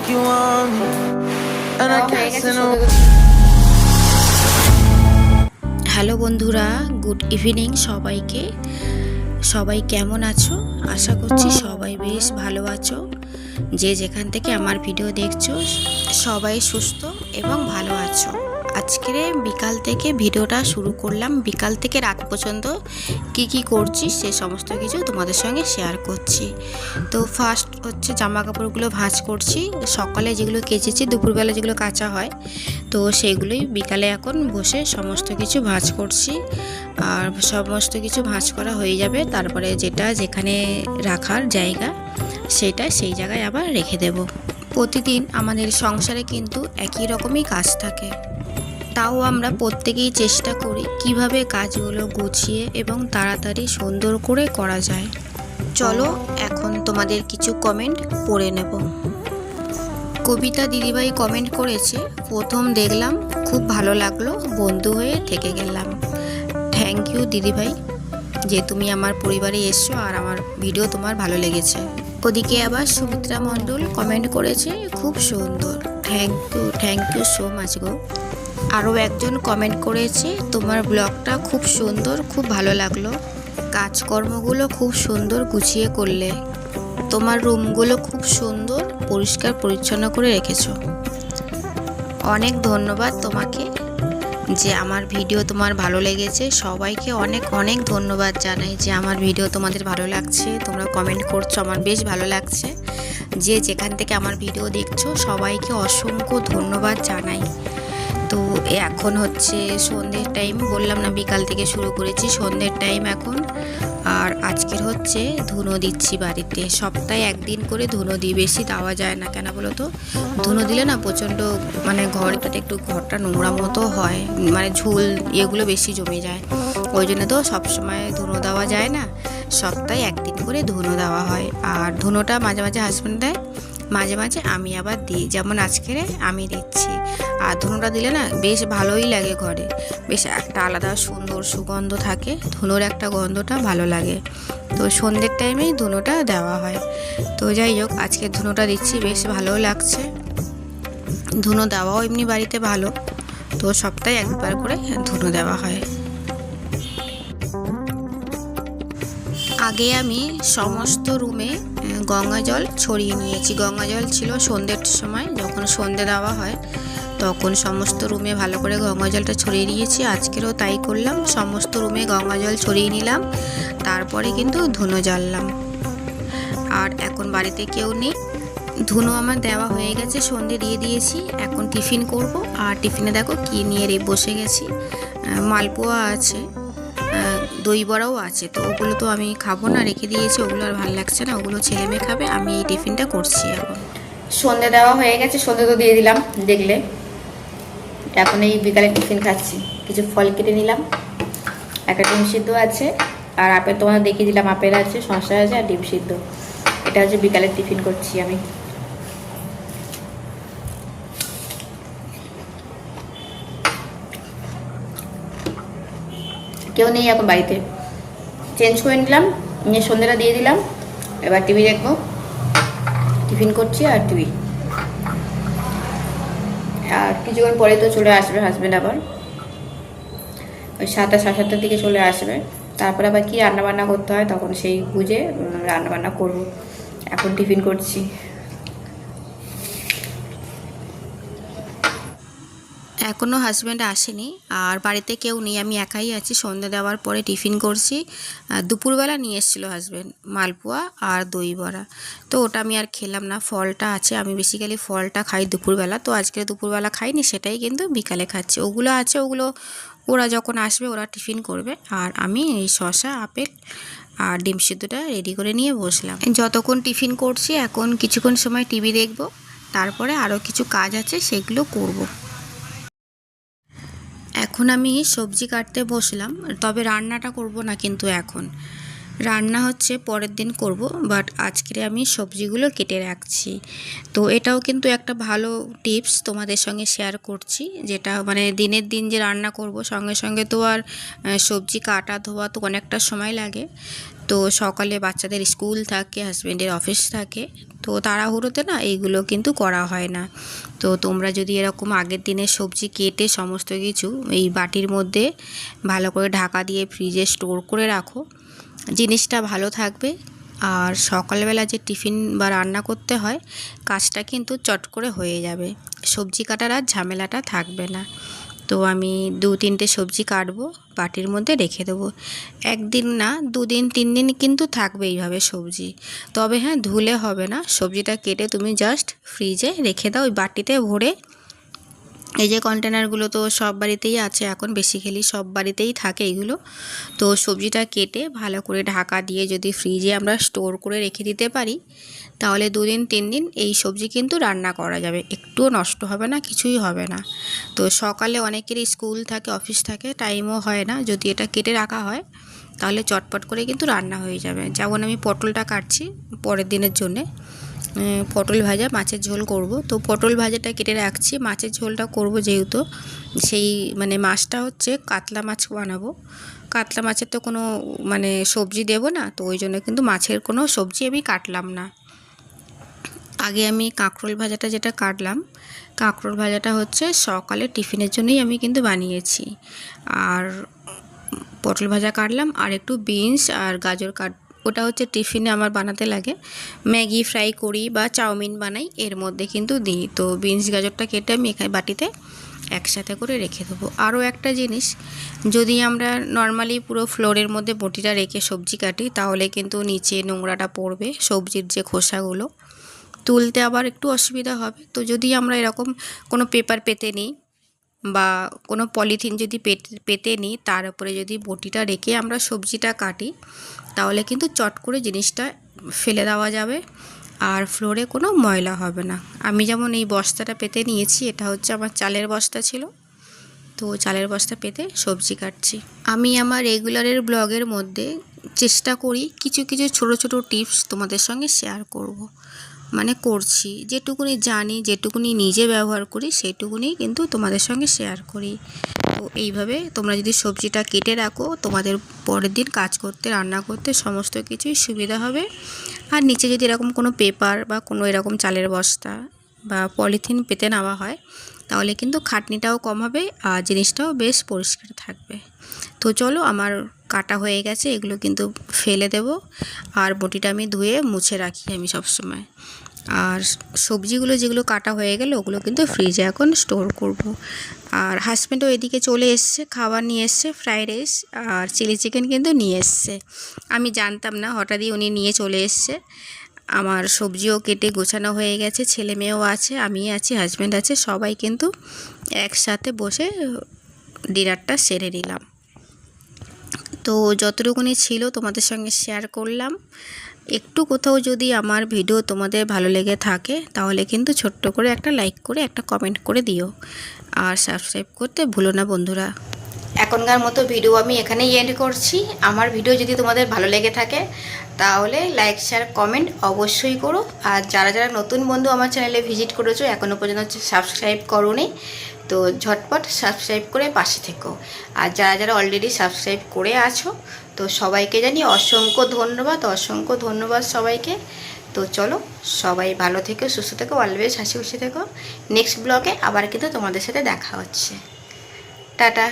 think you want me, and I can't say no. Hello বন্ধুরা good evening সবাইকে। সবাই কেমন আছো? আশা করছি সবাই বেশ ভালো আছো। যে যেখান থেকে আমার ভিডিও দেখছ সবাই সুস্থ এবং ভালো আছো। আজকের বিকাল থেকে ভিডিওটা শুরু করলাম। বিকাল থেকে রাত পর্যন্ত কি কি করছি সে সমস্ত কিছু তোমাদের সঙ্গে শেয়ার করছি। তো ফার্স্ট হচ্ছে জামা কাপড়গুলো ভাঁজ করছি। সকালে যেগুলো কেচেছি, দুপুরবেলা যেগুলো কাঁচা হয়, তো সেগুলোই বিকালে এখন বসে সমস্ত কিছু ভাঁজ করছি। আর সমস্ত কিছু ভাঁজ করা হয়ে যাবে। তারপরে যেটা যেখানে রাখার জায়গা, সেটা সেই জায়গায় আবার রেখে দেব। প্রতিদিন আমাদের সংসারে কিন্তু একই রকমই কাজ থাকে। তাও আমরা প্রত্যেকেই চেষ্টা করি কীভাবে কাজগুলো গুছিয়ে এবং তাড়াতাড়ি সুন্দর করে করা যায়। চলো এখন তোমাদের কিছু কমেন্ট পড়ে নেব। কবিতা দিদিভাই কমেন্ট করেছে প্রথম দেখলাম খুব ভালো লাগল বন্ধু হয়ে থেকে গেলাম। থ্যাংক ইউ দিদিভাই যে তুমি আমার পরিবারে এসছো আর আমার ভিডিও তোমার ভালো লেগেছে। ওদিকে আবার সুমিত্রা মণ্ডল কমেন্ট করেছে খুব সুন্দর। Thank you thank you so much গো। আরও একজন কমেন্ট করেছে, তোমার ব্লগটা খুব সুন্দর, খুব ভালো লাগল। কাজকর্মগুলো খুব সুন্দর গুছিয়ে করলে। তোমার রুমগুলো খুব সুন্দর, পরিষ্কার, পরিচ্ছন্ন করে রেখেছো। অনেক ধন্যবাদ তোমাকে যে আমার ভিডিও তোমার ভালো লেগেছে। সবাইকে অনেক অনেক ধন্যবাদ জানাই যে আমার ভিডিও তোমাদের ভালো লাগছে। তোমরা কমেন্ট করছ, আমার বেশ ভালো লাগছে। যে যেখান থেকে আমার ভিডিও দেখছ, সবাইকে অসংখ্য ধন্যবাদ জানাই। এখন হচ্ছে সন্ধ্যের টাইম বললাম না বিকাল থেকে শুরু করেছি, সন্ধ্যের টাইম এখন। আর আজকের হচ্ছে ধুনো দিচ্ছি বাড়িতে। সপ্তাহে একদিন করে ধুনো দিই, বেশি দেওয়া যায় না, কেন বলো তো? ধুনো দিলে না প্রচণ্ড মানে ঘরটাতে একটু ঘরটা নোংরা মতো হয় মানে ঝুল এগুলো বেশি জমে যায়। ওই জন্য তো সবসময় ধুনো দেওয়া যায় না। সপ্তাহে একদিন করে ধুনো দেওয়া হয়। আর ধুনোটা মাঝে মাঝে হাজব্যান্ড দেয়, মাঝে মাঝে আমি আবার দিই। যেমন আজকের আমি দিচ্ছি। আর ধুনোটা দিলে না বেশ ভালোই লাগে ঘরে। বেশ একটা আলাদা সুন্দর সুগন্ধ থাকে। ধুনোর একটা গন্ধটা ভালো লাগে। তো সন্ধ্যের টাইমেই ধুনোটা দেওয়া হয়। তো যাই হোক, আজকে ধুনোটা দিচ্ছি, বেশ ভালোও লাগছে। ধুনো দেওয়াও এমনি বাড়িতে ভালো। তো সপ্তাহে একবার করে ধুনো দেওয়া হয়। আগে আমি সমস্ত রুমে গঙ্গা জল ছড়িয়ে নিয়েছি। গঙ্গা জল ছিল সন্ধ্যের সময়, যখন সন্ধে দেওয়া হয়, তখন সমস্ত রুমে ভালো করে গঙ্গা জলটা ছড়িয়ে নিয়েছি আজকেরও তাই করলাম, সমস্ত রুমে গঙ্গা জল ছড়িয়ে নিলাম, তারপরে কিন্তু ধুনো জ্বাললাম। আর এখন বাড়িতে কেউ নেই, ধুনো আমার দেওয়া হয়ে গেছে সন্ধে দিয়ে দিয়েছি, এখন টিফিন করব। আর টিফিনে দেখো কী নিয়ে রে বসে গেছি মালপোয়া আছে। দই বড়াও আছে, তো ওগুলো তো আমি খাব না, রেখে দিয়েছি, ওগুলো আর ভালো লাগছে না, ওগুলো ছেলে মেয়ে খাবে, আমি এই টিফিনটা করছি এখন। সন্ধে দেওয়া হয়ে গেছে, সন্ধে তো দিয়ে দিলাম, দেখলে। এখন এই বিকালে টিফিন খাচ্ছি, কিছু ফল কেটে নিলাম, একটা ডিম সিদ্ধ আছে, আর আপেল তোমাদের দেখিয়ে দিলাম, আপেল আছে, শসা আছে, আর ডিম সিদ্ধ। এটা হচ্ছে বিকালে টিফিন করছি আমি। কেউ নেই এখন বাড়িতে। চেঞ্জ করে নিলাম, নিয়ে সন্ধ্যেটা দিয়ে দিলাম, এবার টিভি দেখব। টিফিন করছি আর টিভি আর কিছুক্ষণ পরে তো চলে আসবে হাজব্যান্ড আবার। ওই সাতটা, সাড়ে সাতটার দিকে চলে আসবে। তারপরে আবার কি রান্না বান্না করতে হয়, তখন সেই বুঝে রান্না বান্না করব। এখন টিফিন করছি। এখনও হাজব্যান্ড আসেনি। আর বাড়িতে কেউ নেই, আমি একাই আছি। সন্ধ্যা দেওয়ার পরে টিফিন করছি। দুপুরবেলা নিয়ে এসেছিল হাজব্যান্ড মালপোয়া আর দই বড়া তো ওটা আমি আর খেলাম না, ফলটা আছে। আমি বেসিক্যালি ফলটা খাই দুপুরবেলা। তো আজকে দুপুরবেলা খাইনি, সেটাই কিন্তু বিকালে খাচ্ছি। ওগুলো আছে, ওগুলো ওরা যখন আসবে, ওরা টিফিন করবে। আর আমি এই শসা, আপেল আর ডিম সিদ্ধটা রেডি করে নিয়ে বসলাম। যতক্ষণ টিফিন করছি, এখন কিছুক্ষণ সময় টিভি দেখব। তারপরে আরও কিছু কাজ আছে, সেগুলো করব। এখন আমি সবজি কাটতে বসলাম তবে রান্নাটা করব না কিন্তু এখন। রান্না হচ্ছে, পরের দিন করব বাট আজকে আমি সবজিগুলো কেটে রাখছি। তো এটাও কিন্তু একটা ভালো টিপস তোমাদের সঙ্গে শেয়ার করছি, যেটা মানে দিনের দিন যে রান্না করব, সঙ্গে সঙ্গে তো আর সবজি কাটা ধোয়া তো অনেকটা সময় লাগে। তো সকালে বাচ্চাদের স্কুল থাকে হাজব্যান্ডের অফিস থাকে, তো তাড়াহুড়োতে না এইগুলো কিন্তু করা হয় না। তো তোমরা যদি এরকম আগের দিনে সবজি কেটে সমস্ত কিছু এই বাটির মধ্যে ভালো করে ঢাকা দিয়ে ফ্রিজে স্টোর করে রাখো জিনিসটা ভালো থাকবে। আর সকালবেলা যে টিফিন বা রান্না করতে হয়, কাজটা কিন্তু চট করে হয়ে যাবে। সবজি কাটার আর ঝামেলাটা থাকবে না। তো আমি দু তিনটে সবজি কাটবো, বাটির মধ্যে রেখে দেবো। একদিন না, দুদিন তিন দিন কিন্তু থাকবে এইভাবে সবজি। তবে হ্যাঁ ধুলে হবে না। সবজিটা কেটে তুমি জাস্ট ফ্রিজে রেখে দাও, ওই বাটিতে ভরে এই যে কন্টেনারগুলো তো সব বাড়িতেই আছে, এখন বেসিক্যালি সব বাড়িতেই থাকে এগুলো। তো সবজিটা কেটে ভালো করে ঢাকা দিয়ে যদি ফ্রিজে আমরা স্টোর করে রেখে দিতে পারি, তাহলে দুদিন, তিন দিন এই সবজি কিন্তু রান্না করা যাবে। একটুও নষ্ট হবে না, কিছুই হবে না। তো সকালে অনেকেরই স্কুল থাকে অফিস থাকে টাইমও হয় না। যদি এটা কেটে রাখা হয়, তাহলে চটপট করে কিন্তু রান্না হয়ে যাবে। যেমন আমি পটলটা কাটছি পরের দিনের জন্যে। পটল ভাজা, মাছের ঝোল করব। তো পটল ভাজাটা কেটে রাখছি। মাছের ঝোলটা করব যেহেতু, সেই মানে মাছটা হচ্ছে কাতলা মাছ বানাবো। কাতলা মাছের তো কোনো মানে সবজি দেবো না, তো ওই জন্য কিন্তু মাছের কোনো সবজি আমি কাটলাম না। আগে আমি কাঁকরোল ভাজাটা যেটা কাটলাম, কাঁকরোল ভাজাটা হচ্ছে সকালে টিফিনের জন্যই আমি কিন্তু বানিয়েছি। আর পটল ভাজা কাটলাম, আর একটু বিনস আর গাজর কাট ওটা হচ্ছে টিফিনে আমার বানাতে লাগে। ম্যাগি ফ্রাই করি বা চাউমিন বানাই, এর মধ্যে কিন্তু দিই। তো বিনস গাজরটা কেটে আমি এখানে বাটিতে একসাথে করে রেখে দেবো। আরও একটা জিনিস, যদি আমরা নর্মালি পুরো ফ্লোরের মধ্যে বটিটা রেখে সবজি কাটি, তাহলে কিন্তু নিচে নোংরাটা পড়বে, সবজির যে খোসাগুলো। তুলতে আবার একটু অসুবিধা হবে। তো যদি আমরা এরকম কোনো পেপার পেতে নিই বা কোনো পলিথিন যদি পেতে নিই, তার উপরে যদি বটিটা রেখে আমরা সবজিটা কাটি, তাহলে কিন্তু চট করে জিনিসটা ফেলে দেওয়া যাবে আর ফ্লোরে কোনো ময়লা হবে না। আমি যেমন এই বস্তাটা পেতে নিয়েছি, এটা হচ্ছে আমার চালের বস্তা ছিল। তো চালের বস্তা পেতে সবজি কাটছি। আমি আমার রেগুলারের ব্লগের মধ্যে চেষ্টা করি কিছু কিছু ছোট ছোট টিপস তোমাদের সঙ্গে শেয়ার করব। মানে করছি। যেটুকুনি জানি, যেটুকুনি নিজে ব্যবহার করি, সেটুকুনি কিন্তু তোমাদের সঙ্গে শেয়ার করি। তো এইভাবে তোমরা যদি সবজিটা কেটে রাখো, তোমাদের পরের দিন কাজ করতে, রান্না করতে সমস্ত কিছুই সুবিধা হবে। আর নিচে যদি এরকম কোনো পেপার বা কোনো এরকম চালের বস্তা বা পলিথিন পেতে নেওয়া হয়, তাহলে কিন্তু খাটনিটাও কম হবে আর জিনিসটাও বেশ পরিষ্কার থাকবে। তো চলো আমার কাটা হয়ে গেছে, এগুলো কিন্তু ফেলে দেব। আর বটিটা আমি ধুয়ে মুছে রাখি আমি সবসময়। আর সবজিগুলো যেগুলো কাটা হয়ে গেলে, ওগুলো কিন্তু ফ্রিজে এখন স্টোর করব। আর হাজব্যান্ডও এদিকে চলে এসছে, খাবার নিয়ে এসছে ফ্রাইড রাইস আর চিলি চিকেন কিন্তু নিয়ে এসছে। আমি জানতাম না, হঠাৎই উনি নিয়ে চলে এসছে। আমার সবজিও কেটে গোছানো হয়ে গেছে, ছেলে মেয়েও আছে আমি আছি হাজব্যান্ড আছে, সবাই কিন্তু একসাথে বসে ডিনারটা সেরে নিলাম। তো যতটুকুনি ছিল তোমাদের সঙ্গে শেয়ার করলাম। একটু কোথাও যদি আমার ভিডিও তোমাদের ভালো লেগে থাকে, তাহলে কিন্তু ছোট্ট করে একটা লাইক করে, একটা কমেন্ট করে দিও। আর সাবস্ক্রাইব করতে ভুলো না বন্ধুরা। এখনকার মতো ভিডিও আমি এখানেই এন্ড করছি। আমার ভিডিও যদি তোমাদের ভালো লেগে থাকে, তাহলে লাইক শেয়ার কমেন্ট অবশ্যই করো। আর যারা যারা নতুন বন্ধু আমার চ্যানেলে ভিজিট করেছ এখনও পর্যন্ত সাবস্ক্রাইব করোনি। তো ঝটপট সাবস্ক্রাইব করে পাশে থেকো। আর যারা যারা অলরেডি সাবস্ক্রাইব করে আছো, তো সবাইকে জানি অসংখ্য ধন্যবাদ অসংখ্য ধন্যবাদ সবাইকে। তো চলো, সবাই ভালো থেকো, সুস্থ থেকো অলওয়েজ হাসি খুশি থেকো। নেক্সট ব্লগে আবার কিন্তু তোমাদের সাথে দেখা হচ্ছে। টাটা।